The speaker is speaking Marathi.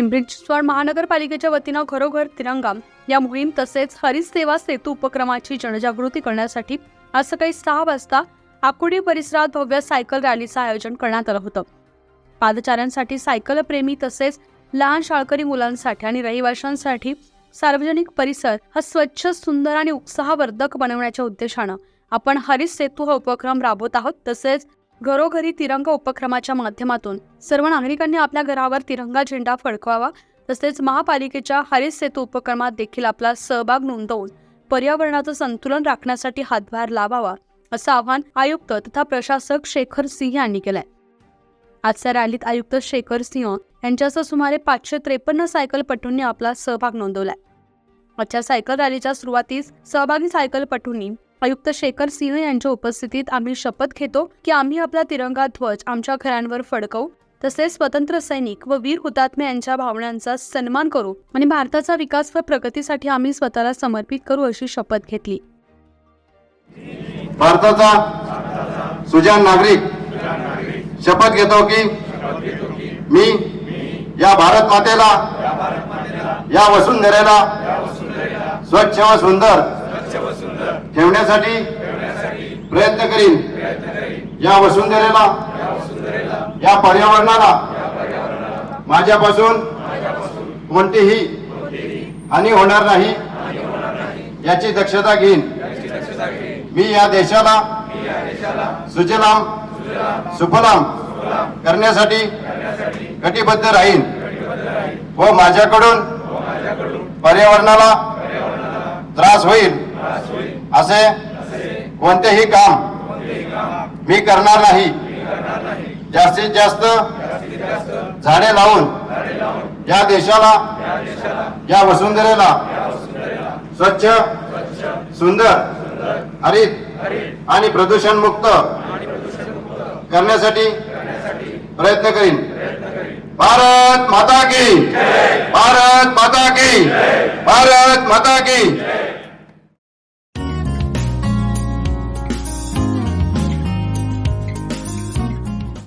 पिंपरी चिंचवड महानगरपालिकेच्या वतीनं घरोघर तिरंगा या मोहीम तसेच हरित सेवा सेतू उपक्रमाची जनजागृती करण्यासाठी आज सकाळी सहा वाजता आकुडी परिसरात भव्य सायकल रॅलीचं आयोजन करण्यात आलं होतं. पादचाऱ्यांसाठी सायकल प्रेमी तसेच लहान शाळकरी मुलांसाठी आणि रहिवाशांसाठी सार्वजनिक परिसर हा स्वच्छ सुंदर आणि उत्साहवर्धक बनवण्याच्या उद्देशानं आपण हरित सेतू हा उपक्रम राबवत आहोत. तसेच घरोघरी तिरंगा उपक्रमाच्या माध्यमातून सर्व नागरिकांनी आपल्या घरावर तिरंगा झेंडा फडकवावा तसेच महापालिकेच्या हरित सेतू उपक्रमात देखील आपला सहभाग नोंदवून पर्यावरणाचं संतुलन राखण्यासाठी हातभार लावावा असं आवाहन आयुक्त तथा प्रशासक शेखर सिंह यांनी केलंय. आजच्या रॅलीत आयुक्त शेखर सिंह यांच्यासह सुमारे पाचशे त्रेपन्न सायकलपटूंनी आपला सहभाग नोंदवलाय. आजच्या सायकल रॅलीच्या सुरुवातीस सहभागी सायकलपटूंनी आयुक्त शेखर सिंह यांच्या उपस्थितीत आम्ही शपथ घेतो की आम्ही आपला तिरंगा ध्वज आमच्या घरांवर फडकवू. तसेच स्वतंत्र सैनिक व वीर हुतात्मे यांच्या भावनांचा सन्मान करू आणि भारताचा विकास व प्रगतीसाठी आम्ही स्वतःला समर्पित करू अशी शपथ घेतली. भारताचा सुजान नागरिक शपथ घेतो की मी या भारत मातेला या वसुंधरेला स्वच्छ व सुंदर ठेवण्यासाठी प्रयत्न करीन. या वसुंधरेला या पर्यावरणाला माझ्यापासून कोणतीही हानी होणार नाही. याची दक्षता घेईन. मी या देशाला सुजलाम सुफलाम करण्यासाठी कटिबद्ध राहीन. व माझ्याकडून पर्यावरणाला त्रास होईल. असे कोणतेही काम मी करणार नाही. जास्तीत जास्त झाडे लावून या देशाला या वसुंधरेला स्वच्छ सुंदर हरित आणि प्रदूषण मुक्त करण्यासाठी प्रयत्न करीन. भारत माता की भारत माता की भारत माता की।